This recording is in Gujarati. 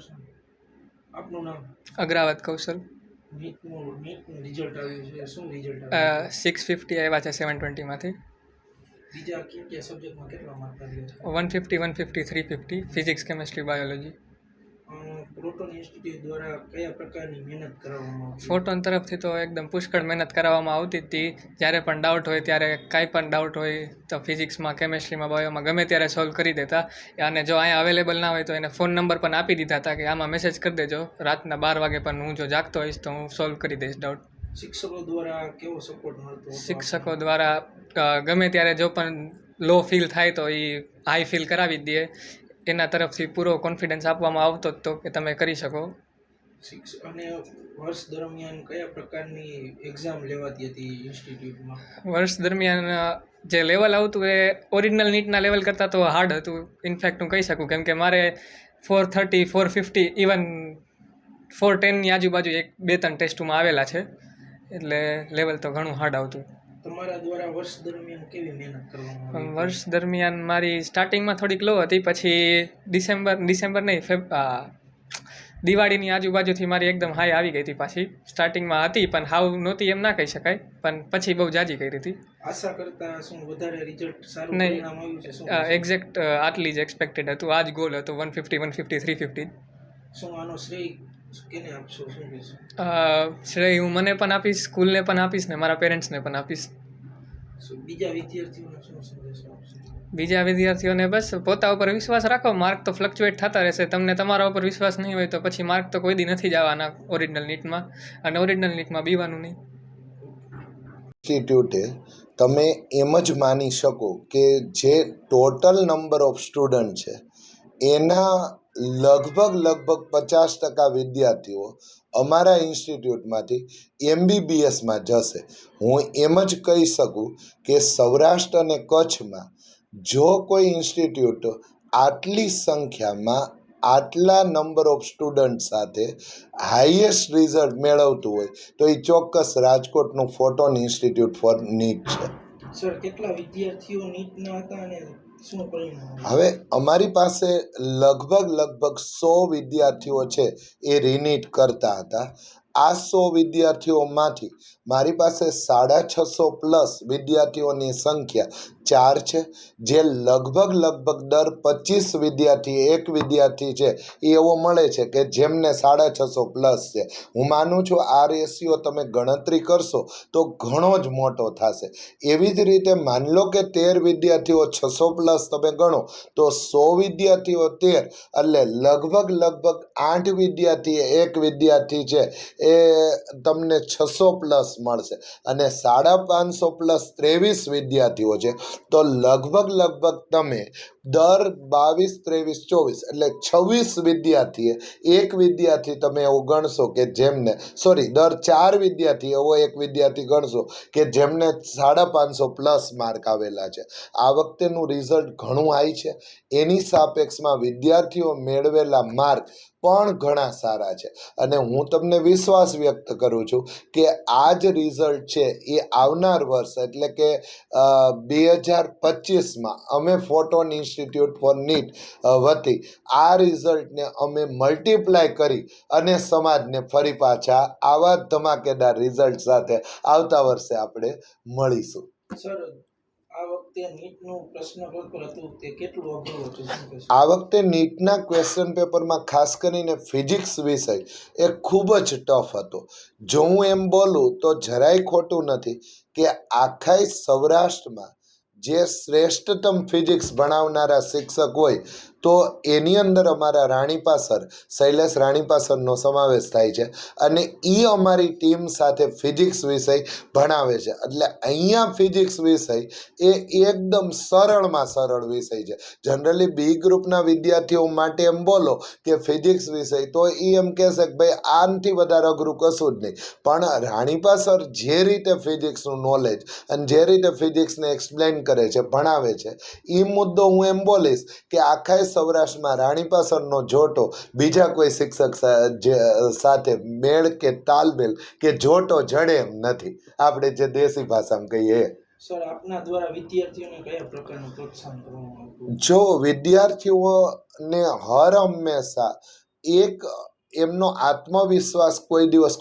કૃષ્ણ આપનું નામ? અગ્રાવત કૌશલ. નીટનું નીટનું રિઝલ્ટ આવ્યું છે. શું રિઝલ્ટ આવ્યું? સિક્સ ફિફ્ટી આવ્યા છે સેવન ટ્વેન્ટીમાંથી બીજા કયા કયા સબ્જેક્ટમાં કેટલા માર્ક આવ્યા one fifty one fifty three fifty physics chemistry biology Proton institute દ્વારા કયા પ્રકારની મહેનત કરવામાં આવતી ફોટોન તરફથી તો એકદમ પુષ્કળ મહેનત કરાવવામાં આવતી હતી. જ્યારે પણ ડાઉટ હોય ત્યારે કાંઈ પણ ડાઉટ હોય તો ફિઝિક્સમાં કેમેસ્ટ્રીમાં બાયોમાં ગમે ત્યારે સોલ્વ કરી દેતા. અને જો અહીંયા અવેલેબલ ના હોય તો એને ફોન નંબર પણ આપી દીધા હતા કે આમાં મેસેજ કરી દેજો. રાતના બાર વાગે પણ હું જો જાગતો હોઈશ તો હું સોલ્વ કરી દઈશ ડાઉટ શિક્ષકો દ્વારા કેવો સપોર્ટ મળતો શિક્ષકો દ્વારા ગમે ત્યારે જો પણ લો ફીલ થાય તો એ હાઈ ફીલ કરાવી જ એના તરફથી પૂરો કોન્ફિડન્સ આપવામાં આવતો હતો તો કે તમે કરી શકો. અને વર્ષ દરમિયાન કયા પ્રકારની એક્ઝામ લેવાતી હતી ઇન્સ્ટિટ્યૂટમાં વર્ષ દરમિયાન જે લેવલ આવતું એ ઓરિજિનલ નીટના લેવલ કરતાં તો હાર્ડ હતું. ઇનફેક્ટ હું કહી શકું કેમ કે મારે four thirty four fifty even four ટેનની આજુબાજુ એક બે ત્રણ ટેસ્ટમાં આવેલા છે. એટલે લેવલ તો ઘણું હાર્ડ આવતું. તમારા દ્વારા વર્ષ દરમિયાન કેવી મહેનત કરવામાં આવી વર્ષ દરમિયાન મારી સ્ટાર્ટિંગમાં થોડીક લો હતી પછી ડિસેમ્બર ડિસેમ્બર નહીં ફેબ દિવાળીની આજુબાજુથી મારી એકદમ હાઈ આવી ગઈ હતી પાછી. સ્ટાર્ટિંગમાં હતી પણ હાવ નહોતી એમ ના કહી શકાય પણ પછી બહુ જાજી કરી હતી. આશા કરતા શું વધારે રિઝલ્ટ સારું નહીં. પરિણામ આવ્યું છે એક્ઝેક્ટ આટલી જ એક્સપેક્ટેડ હતું. આ જ ગોલ હતો one fifty one fifty three fifty શું આનો શ્રેય કેને આપશો શું શ્રેય હું મને પણ આપીશ સ્કૂલને પણ આપીશ ને મારા પેરેન્ટ્સને પણ આપીશ. બીજા વિદ્યાર્થીઓને શું સંદેશો આપશો? બીજા વિદ્યાર્થીઓને બસ પોતા ઉપર વિશ્વાસ રાખો માર્ક તો ફ્લક્ચ્યુએટ થતા રહેશે. તમને તમારા ઉપર વિશ્વાસ નહીં હોય તો પછી માર્ક તો કોઈ દી નથી જવાના ઓરિજિનલ નીટમાં. અને ઓરિજિનલ નીટમાં બીવાનું નહીં. ઇન્સ્ટિટ્યૂટે તમે એમ જ માની શકો કે જે ટોટલ નંબર ઓફ સ્ટુડન્ટ છે એના લગભગ લગભગ પચાસ ટકા વિદ્યાર્થીઓ અમારા ઇન્સ્ટિટ્યૂટમાંથી એમબીબીએસમાં જશે હું એમ જ કહી શકું કે સૌરાષ્ટ્ર અને કચ્છમાં જો કોઈ ઇન્સ્ટિટ્યૂટ આટલી સંખ્યામાં આટલા નંબર ઓફ સ્ટુડન્ટ સાથે હાઈએસ્ટ રિઝલ્ટ મેળવતું હોય, તો એ ચોક્કસ રાજકોટનું ફોટોન ઇન્સ્ટિટ્યૂટ ફોર નીટ છે સર કેટલા વિદ્યાર્થીઓ નીટના હતા અને? હવે અમારી પાસે લગભગ લગભગ સો વિદ્યાર્થીઓ છે એ રિનીટ કરતા હતા. આ સો વિદ્યાર્થીઓમાંથી મારી પાસે સાડા છસો પ્લસ વિદ્યાર્થીઓની સંખ્યા ચાર છે, જે લગભગ લગભગ દર પચીસ વિદ્યાર્થી, એક વિદ્યાર્થી છે, એ એવો મળે છે કે જેમને સાડા છસો પ્લસ છે. હું માનું છું આ રેશિયો તમે ગણતરી કરશો તો ઘણો જ મોટો થશે. એવી જ રીતે માની લો કે તેર વિદ્યાર્થીઓ છસો પ્લસ તમે ગણો તો સો વિદ્યાર્થીઓ તેર, એટલે લગભગ લગભગ આઠ વિદ્યાર્થી એક વિદ્યાર્થી છે, એ તમને છસો પ્લસ મળશે. અને સાડા પાંચસો પ્લસ ત્રેવીસ વિદ્યાર્થીઓ છે. તો લગભગ લગભગ તમે દર બાવીસ, ત્રેવીસ, ચોવીસ, એટલે છવ્વીસ વિદ્યાર્થીએ એક વિદ્યાર્થી તમે એવું ગણશો કે જેમને સોરી દર ચાર વિદ્યાર્થી એવો એક વિદ્યાર્થી ગણશો કે જેમને સાડા પાંચસો પ્લસ માર્ક આવેલા છે. આ વખતેનું રિઝલ્ટ ઘણું હાઈ છે. એની સાપેક્ષમાં વિદ્યાર્થીઓ મેળવેલા માર્ક પણ ઘણા સારા છે. અને હું તમને વિશ્વાસ વ્યક્ત કરું છું કે આ જ રિઝલ્ટ છે એ આવનાર વર્ષ, એટલે કે બે હજાર પચીસમાં અમે ફોટોન ઇન્સ્ટિટ્યૂટ ફોર નીટ વતી. આ રિઝલ્ટને અમે મલ્ટીપ્લાય કરી અને સમાજને ફરી પાછા આવા ધમાકેદાર રિઝલ્ટ સાથે આવતા વર્ષે આપણે મળીશું. સર આ વખતે નીટનું પ્રશ્ન પેપર હતું તે કેટલું અઘરું હતું આ વખતે નીટના ક્વેશ્ચન પેપરમાં ખાસ કરીને ફિઝિક્સ વિષય એ ખૂબ જ ટફ હતો. જો હું એમ બોલું તો જરાય ખોટું નથી કે આખાય સૌરાષ્ટ્રમાં જે શ્રેષ્ઠતમ ફિઝિક્સ ભણાવનારા શિક્ષક હોય તો એની અંદર અમારા રાણીપાસર શૈલેષ રાણીપાસરનો સમાવેશ થાય છે અને એ અમારી ટીમ સાથે ફિઝિક્સ વિષય ભણાવે છે. એટલે અહીંયા ફિઝિક્સ વિષય એ એકદમ સરળમાં સરળ વિષય છે. જનરલી બી ગ્રુપના વિદ્યાર્થીઓ માટે એમ બોલો કે ફિઝિક્સ વિષય, તો એ એમ કહેશે કે ભાઈ આનથી વધારે અઘરું કશું જ નહીં. પણ રાણીપા સર જે રીતે ફિઝિક્સનું નોલેજ અને જે રીતે ફિઝિક્સને એક્સપ્લેન કરે છે, ભણાવે છે એ મુદ્દો હું એમ બોલીશ કે આખા સૌરાષ્ટ્રમાં રાણીપાસરનો જોટો બીજા કોઈ શિક્ષક સાથે મેળ કે તાલમેલ કે જોટો જડે એમ નથી. આપણે જે દેશી ભાષામાં કહીએ. સર આપના દ્વારા વિદ્યાર્થીઓને કયા પ્રકારનું પ્રોત્સાહન કરવામાં જો વિદ્યાર્થીઓને હર હંમેશા એક એમનો આત્મવિશ્વાસ કોઈ દિવસ